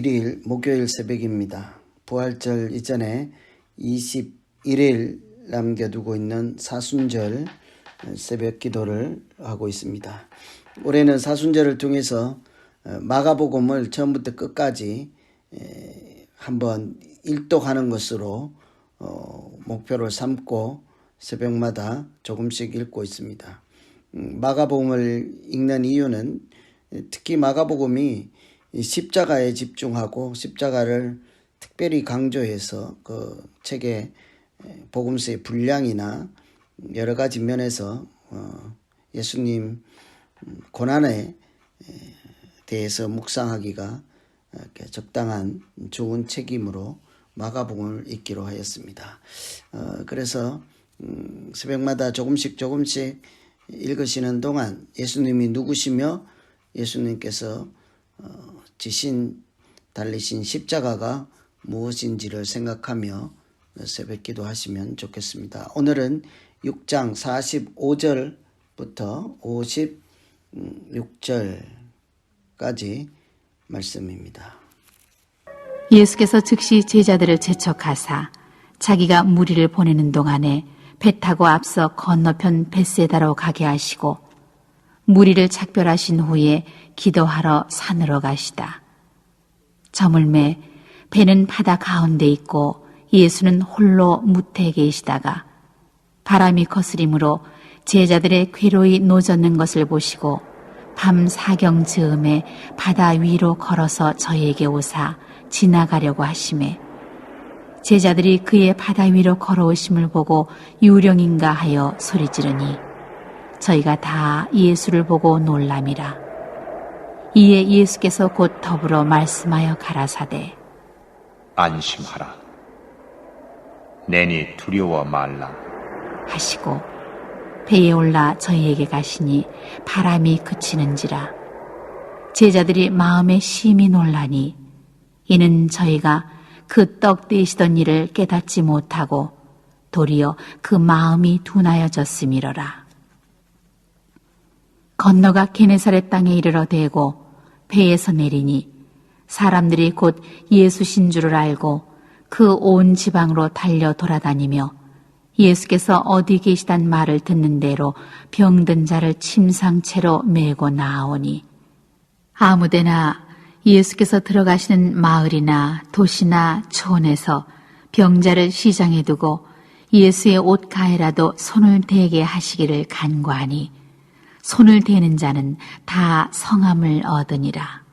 11일 목요일 새벽입니다. 부활절 이전에 21일 남겨두고 있는 사순절 새벽 기도를 하고 있습니다. 올해는 사순절을 통해서 마가복음을 처음부터 끝까지 에, 한번 일독하는 것으로 어, 목표를 삼고 새벽마다 조금씩 읽고 있습니다. 음, 마가복음을 읽는 이유는 특히 마가복음이 이 십자가에 집중하고 십자가를 특별히 강조해서 그 책의 복음서의 분량이나 여러 가지 면에서 어, 예수님 고난에 대해서 묵상하기가 적당한 좋은 책임으로 마가복음을 읽기로 하였습니다. 어, 그래서 음, 새벽마다 조금씩 조금씩 읽으시는 동안 예수님이 누구시며 예수님께서 어, 지신 달리신 십자가가 무엇인지를 생각하며 새벽 기도하시면 좋겠습니다. 오늘은 6장 45절부터 56절까지 말씀입니다. 예수께서 즉시 제자들을 재촉하사 자기가 무리를 보내는 동안에 배 타고 앞서 건너편 벳세다로 가게 하시고 무리를 작별하신 후에 기도하러 산으로 가시다. 저물매 배는 바다 가운데 있고 예수는 홀로 무태에 계시다가 바람이 거스림으로 제자들의 괴로이 노젓는 것을 보시고 밤 사경 즈음에 바다 위로 걸어서 저에게 오사 지나가려고 하심에 제자들이 그의 바다 위로 걸어오심을 보고 유령인가 하여 소리지르니 저희가 다 예수를 보고 놀람이라 이에 예수께서 곧 더불어 말씀하여 가라사대 안심하라. 내니 두려워 말라. 하시고 배에 올라 저희에게 가시니 바람이 그치는지라 제자들이 마음에 심히 놀라니 이는 저희가 그 떡 떼시던 일을 깨닫지 못하고 도리어 그 마음이 둔하여졌음이러라 건너가 게네사렛 땅에 이르러 대고 배에서 내리니 사람들이 곧 예수신 줄을 알고 그 온 지방으로 달려 돌아다니며 예수께서 어디 계시단 말을 듣는 대로 병든 자를 침상채로 메고 나아오니 아무데나 예수께서 들어가시는 마을이나 도시나 촌에서 병자를 시장에 두고 예수의 옷 가에라도 손을 대게 하시기를 간구하니 손을 대는 자는 다 성함을 얻으니라.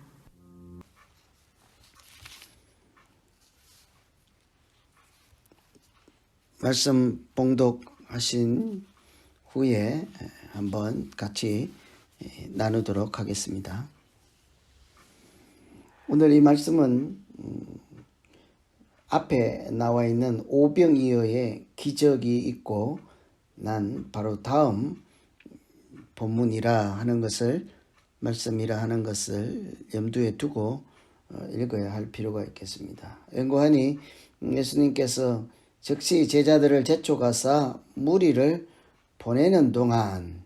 말씀 봉독하신 후에 한번 같이 나누도록 하겠습니다. 오늘 이 말씀은 음, 앞에 나와 있는 오병이어의 기적이 있고 난 바로 다음 본문이라 하는 것을 말씀이라 하는 것을 염두에 두고 어, 읽어야 할 필요가 있겠습니다. 연구하니 예수님께서 즉시 제자들을 재촉하사 무리를 보내는 동안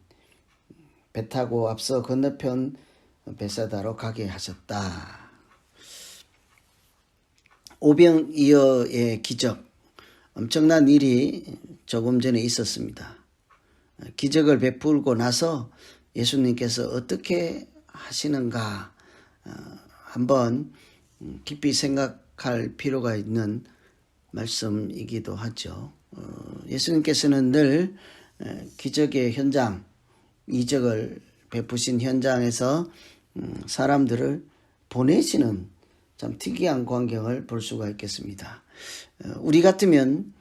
배 타고 앞서 건너편 베사다로 가게 하셨다. 오병이어의 기적, 엄청난 일이 조금 전에 있었습니다. 기적을 베풀고 나서 예수님께서 어떻게 하시는가 어, 한번 깊이 생각할 필요가 있는 말씀이기도 하죠. 어, 예수님께서는 늘 에, 기적의 현장, 이적을 베푸신 현장에서 음, 사람들을 보내시는 참 특이한 광경을 볼 수가 있겠습니다. 어, 우리 같으면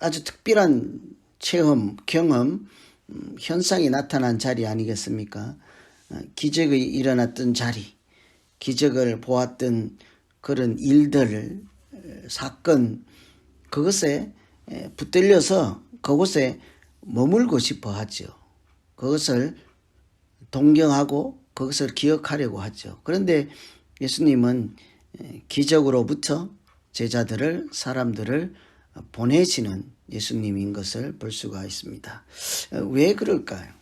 아주 특별한 체험, 경험, 음, 현상이 나타난 자리 아니겠습니까? 어, 기적이 일어났던 자리, 기적을 보았던 그런 일들, 어, 사건, 그것에 에, 붙들려서 그곳에 머물고 싶어 하죠. 그것을 동경하고 그것을 기억하려고 하죠. 그런데 예수님은 에, 기적으로부터 제자들을 사람들을 보내시는 예수님인 것을 볼 수가 있습니다. 어, 왜 그럴까요?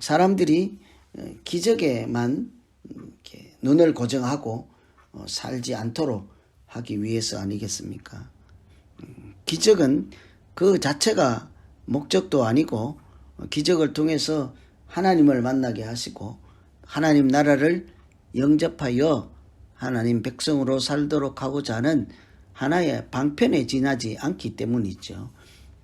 사람들이 어, 기적에만 눈을 고정하고 어, 살지 않도록 하기 위해서 아니겠습니까? 음, 기적은 그 자체가 목적도 아니고 어, 기적을 통해서 하나님을 만나게 하시고 하나님 나라를 영접하여 하나님 백성으로 살도록 하고자 하는 하나의 방편에 지나지 않기 때문이죠.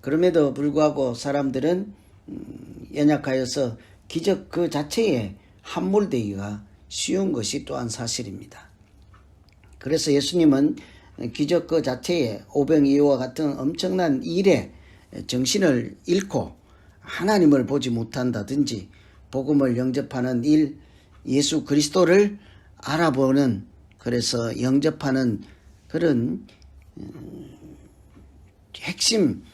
그럼에도 불구하고 사람들은 음, 연약하여서 기적 그 자체에 함몰되기가 쉬운 것이 또한 사실입니다. 그래서 예수님은 기적 그 자체에 오병이어와 같은 엄청난 일에 정신을 잃고 하나님을 보지 못한다든지 복음을 영접하는 일, 예수 그리스도를 알아보는 그래서 영접하는 그런 음, 핵심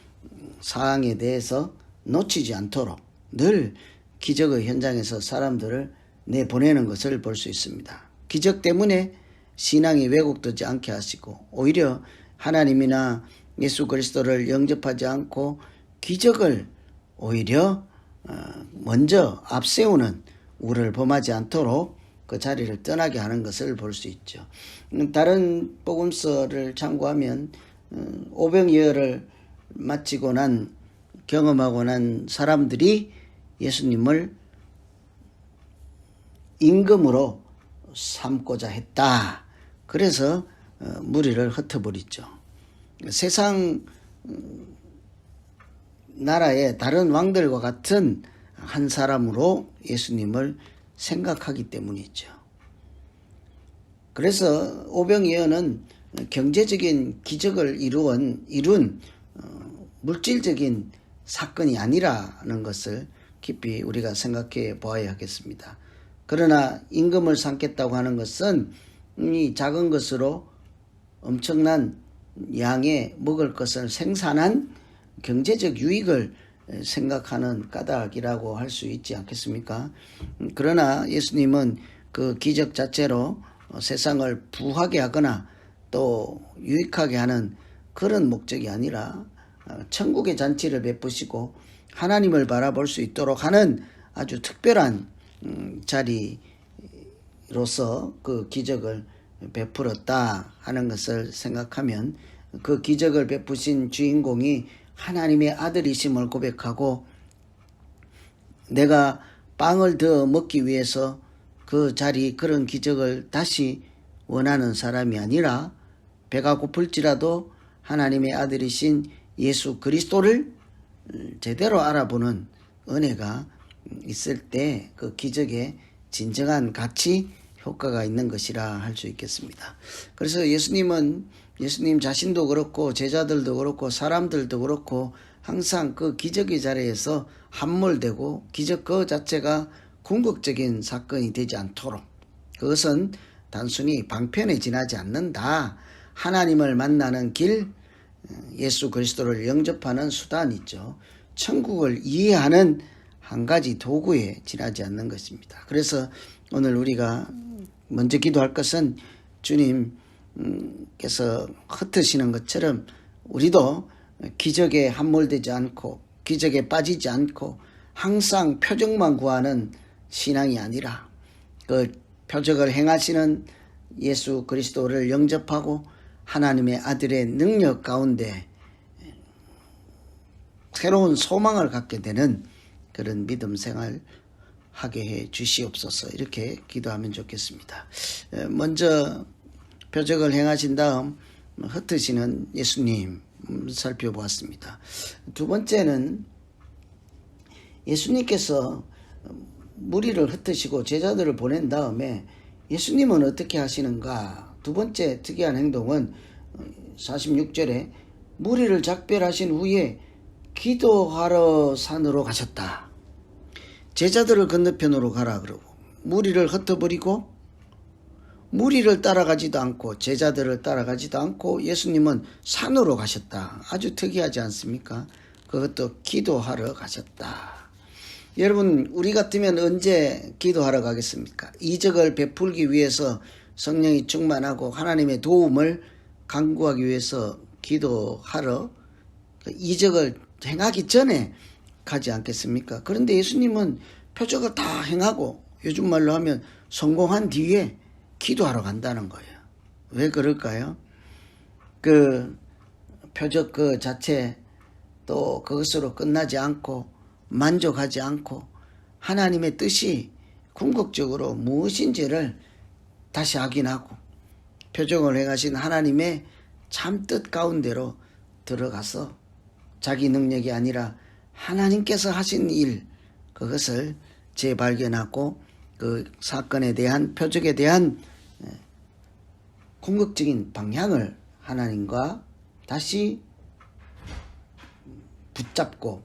사항에 대해서 놓치지 않도록 늘 기적의 현장에서 사람들을 내보내는 것을 볼 수 있습니다. 기적 때문에 신앙이 왜곡되지 않게 하시고 오히려 하나님이나 예수 그리스도를 영접하지 않고 기적을 오히려 어, 먼저 앞세우는 우를 범하지 않도록 그 자리를 떠나게 하는 것을 볼 수 있죠. 음, 다른 복음서를 참고하면 음, 오병이어를 마치고 난 경험하고 난 사람들이 예수님을 임금으로 삼고자 했다. 그래서 어, 무리를 흩어버리죠. 세상 음, 나라의 다른 왕들과 같은 한 사람으로 예수님을 생각하기 때문이죠. 그래서 오병이어는 경제적인 기적을 이루은, 이룬 어, 물질적인 사건이 아니라는 것을 깊이 우리가 생각해 보아야 하겠습니다. 그러나 임금을 삼겠다고 하는 것은 이 작은 것으로 엄청난 양의 먹을 것을 생산한 경제적 유익을 생각하는 까닭이라고 할 수 있지 않겠습니까? 그러나 예수님은 그 기적 자체로 세상을 부하게 하거나 또 유익하게 하는 그런 목적이 아니라 천국의 잔치를 베푸시고 하나님을 바라볼 수 있도록 하는 아주 특별한 음, 자리로서 그 기적을 베풀었다 하는 것을 생각하면 그 기적을 베푸신 주인공이 하나님의 아들이심을 고백하고 내가 빵을 더 먹기 위해서 그 자리 그런 기적을 다시 원하는 사람이 아니라 배가 고플지라도 하나님의 아들이신 예수 그리스도를 제대로 알아보는 은혜가 있을 때 그 기적에 진정한 가치 효과가 있는 것이라 할 수 있겠습니다. 그래서 예수님은 예수님 자신도 그렇고 제자들도 그렇고 사람들도 그렇고 항상 그 기적의 자리에서 함몰되고 기적 그 자체가 궁극적인 사건이 되지 않도록 그것은 단순히 방편에 지나지 않는다. 하나님을 만나는 길, 예수 그리스도를 영접하는 수단이죠. 천국을 이해하는 한 가지 도구에 지나지 않는 것입니다. 그래서 오늘 우리가 먼저 기도할 것은 주님 께서 흩으시는 것처럼 우리도 기적에 함몰되지 않고 기적에 빠지지 않고 항상 표적만 구하는 신앙이 아니라 그 표적을 행하시는 예수 그리스도를 영접하고 하나님의 아들의 능력 가운데 새로운 소망을 갖게 되는 그런 믿음 생활 하게 해 주시옵소서 이렇게 기도하면 좋겠습니다. 먼저 표적을 행하신 다음 흩으시는 예수님 살펴보았습니다. 두 번째는 예수님께서 무리를 흩으시고 제자들을 보낸 다음에 예수님은 어떻게 하시는가? 두 번째 특이한 행동은 46절에 무리를 작별하신 후에 기도하러 산으로 가셨다. 제자들을 건너편으로 가라 그러고 무리를 흩어버리고 무리를 따라가지도 않고 제자들을 따라가지도 않고 예수님은 산으로 가셨다. 아주 특이하지 않습니까? 그것도 기도하러 가셨다. 여러분 우리 같으면 언제 기도하러 가겠습니까? 이적을 베풀기 위해서 성령이 충만하고 하나님의 도움을 강구하기 위해서 기도하러 그 이적을 행하기 전에 가지 않겠습니까? 그런데 예수님은 표적을 다 행하고 요즘 말로 하면 성공한 뒤에 기도하러 간다는 거예요. 왜 그럴까요? 그 표적 그 자체 또 그것으로 끝나지 않고 만족하지 않고 하나님의 뜻이 궁극적으로 무엇인지를 다시 확인하고 표적을 행하신 하나님의 참뜻 가운데로 들어가서 자기 능력이 아니라 하나님께서 하신 일 그것을 재발견하고 그 사건에 대한 표적에 대한 예, 궁극적인 방향을 하나님과 다시 붙잡고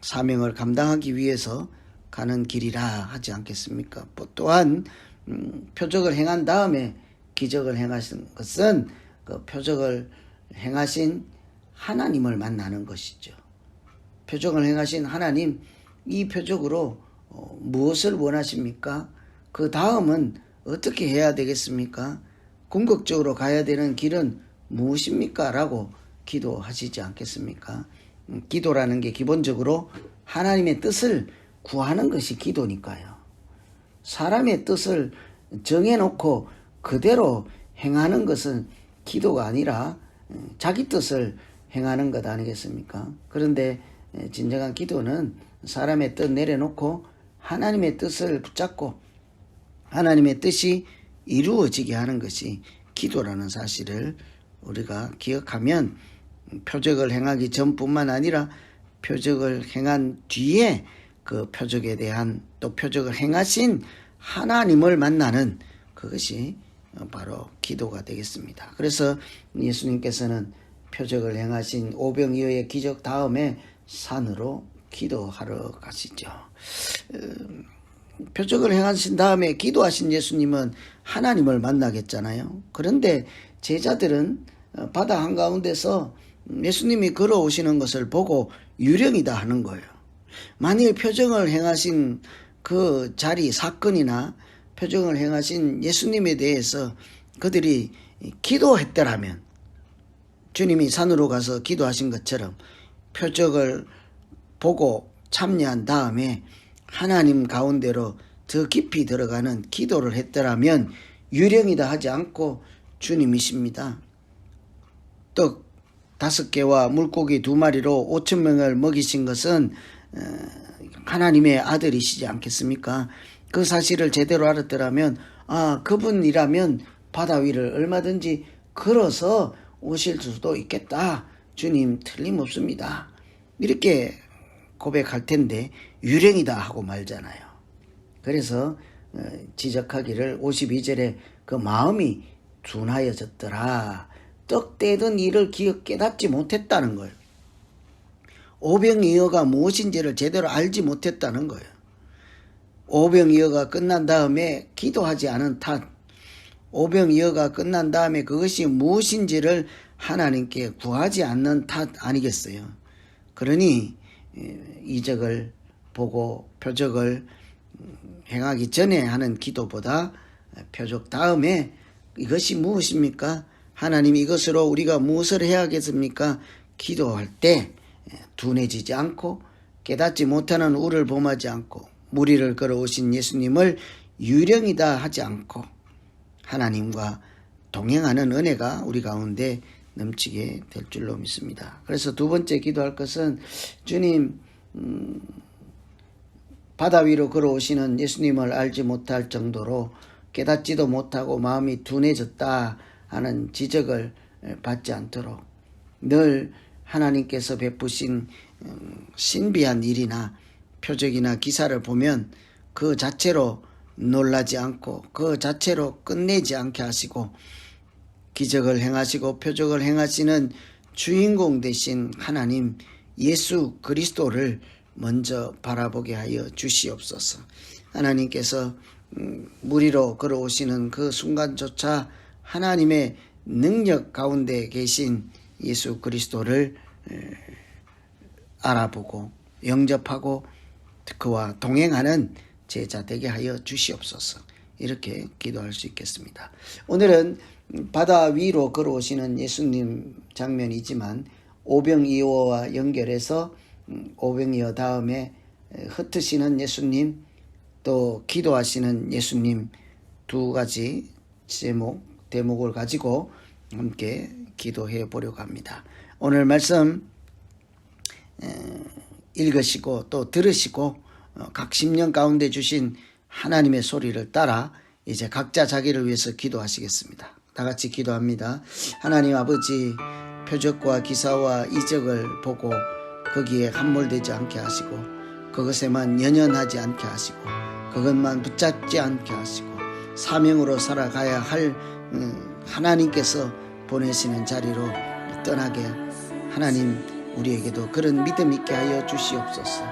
사명을 감당하기 위해서 가는 길이라 하지 않겠습니까? 뭐 또한 음, 표적을 행한 다음에 기적을 행하신 것은 그 표적을 행하신 하나님을 만나는 것이죠. 표적을 행하신 하나님 이 표적으로 어, 무엇을 원하십니까? 그 다음은 어떻게 해야 되겠습니까? 궁극적으로 가야 되는 길은 무엇입니까? 라고 기도하시지 않겠습니까? 음, 기도라는 게 기본적으로 하나님의 뜻을 구하는 것이 기도니까요. 사람의 뜻을 정해놓고 그대로 행하는 것은 기도가 아니라 음, 자기 뜻을 행하는 것 아니겠습니까? 그런데 에, 진정한 기도는 사람의 뜻 내려놓고 하나님의 뜻을 붙잡고 하나님의 뜻이 이루어지게 하는 것이 기도라는 사실을 우리가 기억하면 표적을 행하기 전뿐만 아니라 표적을 행한 뒤에 그 표적에 대한 또 표적을 행하신 하나님을 만나는 그것이 바로 기도가 되겠습니다. 그래서 예수님께서는 표적을 행하신 오병이어의 기적 다음에 산으로 기도하러 가시죠. 음, 표적을 행하신 다음에 기도하신 예수님은 하나님을 만나겠잖아요. 그런데 제자들은 어, 바다 한가운데서 예수님이 걸어오시는 것을 보고 유령이다 하는 거예요. 만일 표정을 행하신 그 자리 사건이나 표정을 행하신 예수님에 대해서 그들이 기도했더라면 주님이 산으로 가서 기도하신 것처럼 표적을 보고 참여한 다음에 하나님 가운데로 더 깊이 들어가는 기도를 했더라면 유령이다 하지 않고 주님이십니다. 떡 다섯 개와 물고기 두 마리로 오천 명을 먹이신 것은 어, 하나님의 아들이시지 않겠습니까? 그 사실을 제대로 알았더라면 아 그분이라면 바다 위를 얼마든지 걸어서 오실 수도 있겠다. 주님 틀림없습니다. 이렇게 고백할 텐데 유령이다 하고 말잖아요. 그래서 어, 지적하기를 52절에 그 마음이 둔하여졌더라. 떡대던 일을 기억 깨닫지 못했다는 거예요. 오병이어가 무엇인지를 제대로 알지 못했다는 거예요. 오병이어가 끝난 다음에 기도하지 않은 탓, 오병이어가 끝난 다음에 그것이 무엇인지를 하나님께 구하지 않는 탓 아니겠어요. 그러니 예, 이적을 보고 표적을 음, 행하기 전에 하는 기도보다 표적 다음에 이것이 무엇입니까? 하나님 이것으로 우리가 무엇을 해야겠습니까? 기도할 때 예, 둔해지지 않고 깨닫지 못하는 우를 범하지 않고 무리를 걸어오신 예수님을 유령이다 하지 않고 하나님과 동행하는 은혜가 우리 가운데 넘치게 될 줄로 믿습니다. 그래서 두 번째 기도할 것은 주님 음, 바다 위로 걸어오시는 예수님을 알지 못할 정도로 깨닫지도 못하고 마음이 둔해졌다 하는 지적을 받지 않도록 늘 하나님께서 베푸신 음, 신비한 일이나 표적이나 기사를 보면 그 자체로 놀라지 않고 그 자체로 끝내지 않게 하시고 기적을 행하시고 표적을 행하시는 주인공 되신 하나님 예수 그리스도를 먼저 바라보게 하여 주시옵소서. 하나님께서 음, 무리로 걸어오시는 그 순간조차 하나님의 능력 가운데 계신 예수 그리스도를 에, 알아보고 영접하고 그와 동행하는 제자 되게 하여 주시옵소서. 이렇게 기도할 수 있겠습니다. 오늘은 바다 위로 걸어오시는 예수님 장면이지만 오병이어와 연결해서 음, 오병이어 다음에 흩으시는 예수님 또 기도하시는 예수님 두 가지 제목 대목을 가지고 함께 기도해 보려고 합니다. 오늘 말씀 읽으시고 또 들으시고 어, 각 심령 가운데 주신 하나님의 소리를 따라 이제 각자 자기를 위해서 기도하시겠습니다. 다 같이 기도합니다. 하나님 아버지 표적과 기사와 이적을 보고 거기에 함몰되지 않게 하시고 그것에만 연연하지 않게 하시고 그것만 붙잡지 않게 하시고 사명으로 살아가야 할 음, 하나님께서 보내시는 자리로 떠나게 하나님 우리에게도 그런 믿음 있게 하여 주시옵소서.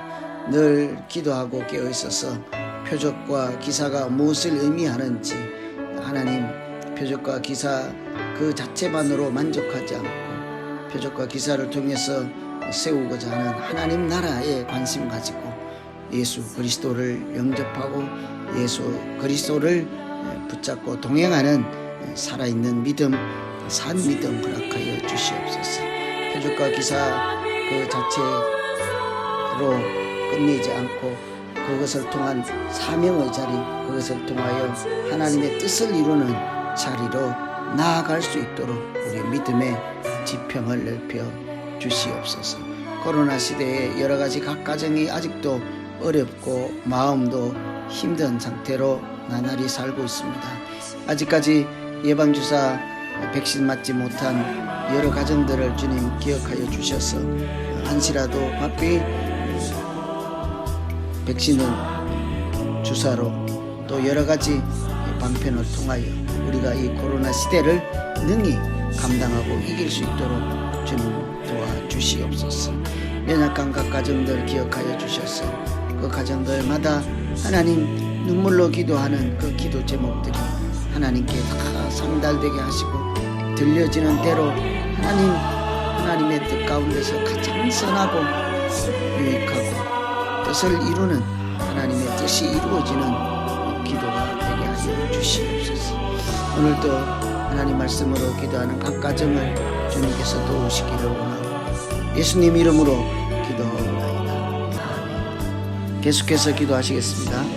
늘 기도하고 깨어 있어서 표적과 기사가 무엇을 의미하는지 하나님 표적과 기사 그 자체만으로 만족하지 않고 표적과 기사를 통해서 세우고자 하는 하나님 나라에 관심 가지고 예수 그리스도를 영접하고 예수 그리스도를 붙잡고 동행하는 살아있는 믿음, 산 믿음 허락하여 주시옵소서. 표적과 기사 그 자체로 끝내지 않고 그것을 통한 사명의 자리, 그것을 통하여 하나님의 뜻을 이루는 자리로 나아갈 수 있도록 우리 믿음의 지평을 넓혀 주시옵소서. 코로나 시대에 여러 가지 각 가정이 아직도 어렵고 마음도 힘든 상태로 나날이 살고 있습니다. 아직까지 예방주사 백신 맞지 못한 여러 가정들을 주님 기억하여 주셔서 한시라도 바삐 백신을 주사로 또 여러 가지 방편을 통하여 우리가 이 코로나 시대를 능히 감당하고 이길 수 있도록 주님 도와주시옵소서. 연약한 각 가정들 기억하여 주셔서 그 가정들마다 하나님 눈물로 기도하는 그 기도 제목들이 하나님께 다 상달되게 하시고 들려지는 대로 하나님 하나님의 뜻 가운데서 가장 선하고 유익하고 뜻을 이루는 하나님의 뜻이 이루어지는 기도가 되게 하여 주시옵소서. 오늘도 하나님 말씀으로 기도하는 각 가정을 주님께서 도우시기를 원하고 예수님 이름으로. 아멘. 계속해서 기도하시겠습니다.